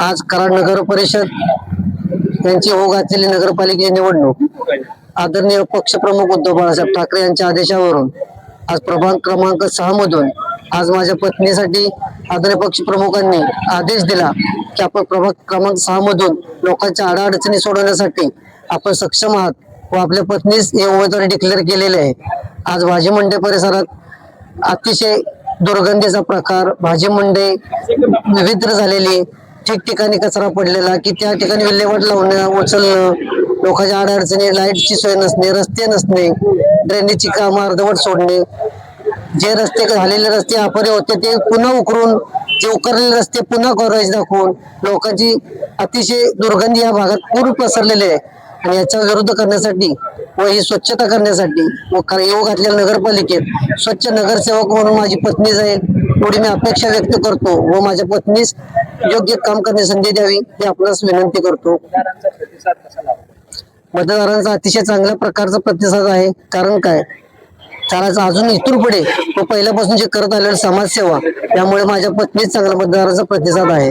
आज कराड नगर परिषद यांची हो घातलेली नगरपालिकेची निवडणूक. आदरणीय पक्षप्रमुख उद्धव बाळासाहेब ठाकरे यांच्या आदेशावरून आज प्रभाग क्रमांक सहा मधून आज माझ्या पत्नीसाठी आदरणीय पक्षप्रमुखांनी आदेश दिला की आपण प्रभाग क्रमांक सहा मधून लोकांच्या अडचणी सोडवण्यासाठी आपण सक्षम आहात व आपल्या पत्नीस हे उमेदवारी डिक्लेअर केलेले आहे. आज भाजी मंडई परिसरात अतिशय दुर्गंधीचा प्रकार भाजी मंडई विविध झालेली ठिकठिकाणी कचरा पडलेला की त्या ठिकाणी विल्हेवाट लावणं उचलणं लोकांच्या अडचणी लाईटची सोय नसणे रस्ते नसणे ड्रेनेजची कामं अर्धवट सोडणे. जे रस्ते झालेले रस्ते अपरे होते ते पुन्हा उकरून जे उकरलेले रस्ते पुन्हा कव्हरेज दाखवून लोकांची अतिशय दुर्गंधी या भागात पूर पसरलेली आहे. आणि याचा विरुद्ध करण्यासाठी व ही स्वच्छता करण्यासाठी व कार- येऊ घातलेल्या नगरपालिकेत स्वच्छ नगरसेवक म्हणून माझी पत्नी जाईल एवढी मी अपेक्षा व्यक्त करतो व माझ्या पत्नीस योग्य काम करण्याची संधी द्यावी हे आपणास विनंती करतो. मतदारांचा अतिशय चांगल्या प्रकारचा प्रतिसाद आहे. कारण काय? चालायचं अजून इथून पुढे व पहिल्यापासून जे करत आलेलं समाजसेवा त्यामुळे माझ्या पत्नीच चांगल्या मतदारांचा प्रतिसाद आहे.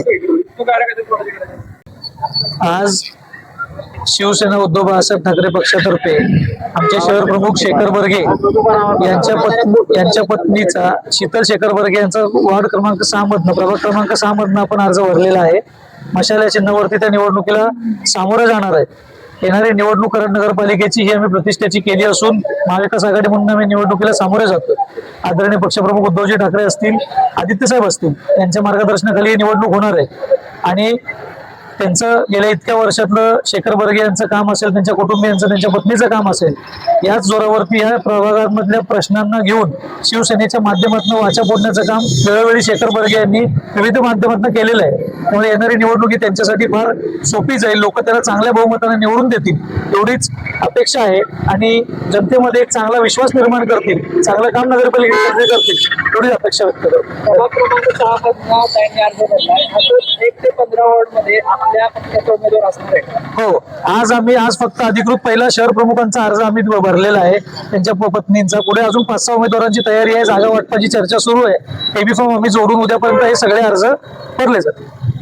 आज शिवसेना उद्धव बाळासाहेब ठाकरे पक्षातर्फे आमचे शहर प्रमुख शेखर बर्गे यांच्या पत्नी यांच्या पत्नीचा शीतल शेखर बर्गे यांचा वार्ड क्रमांक सहा मधनं प्रभाग क्रमांक सहा मधनं आपण अर्ज भरलेला आहे. मशाल्या चिन्हावरती त्या निवडणुकीला सामोरं जाणार आहे येणारी निवडणूक कराड नगरपालिकेची ही आम्ही प्रतिष्ठेची केली असून महाविकास आघाडी म्हणून आम्ही निवडणुकीला सामोरे जातो. आदरणीय पक्षप्रमुख उद्धवजी ठाकरे असतील आदित्य साहेब असतील यांच्या मार्गदर्शनाखाली ही निवडणूक होणार आहे. आणि त्यांचं गेल्या इतक्या वर्षातलं शेखर बर्गे यांचं काम असेल त्यांच्या कुटुंबियांचं त्यांच्या पत्नीचं काम असेल याच जोरावरती या प्रभागामधल्या प्रश्नांना घेऊन शिवसेनेच्या माध्यमातून वाचा फोडण्याचं काम वेळोवेळी शेखर बर्गे यांनी विविध माध्यमातून केलेलं आहे. त्यामुळे येणारी निवडणूक ही त्यांच्यासाठी फार सोपी जाईल. लोक त्याला चांगल्या बहुमताने निवडून देतील एवढीच अपेक्षा आहे. आणि जनतेमध्ये एक चांगला विश्वास निर्माण करतील चांगलं काम नगरपालिकेचे करतील एवढीच अपेक्षा व्यक्त करतो. ते पंधरा वॉर्डमध्ये आपल्या पक्षाचा उमेदवार असणार आहे हो आज आम्ही आज फक्त अधिकृत पहिला शहर प्रमुखांचा अर्ज आम्ही भरलेला आहे. त्यांच्या प- पत्नींचा. पुढे अजून पाच सहा उमेदवारांची तयारी आहे. जागा वाटपाची चर्चा सुरू आहे. एबी फॉर्म आम्ही जोडून उद्यापर्यंत हे सगळे अर्ज भरले जातील.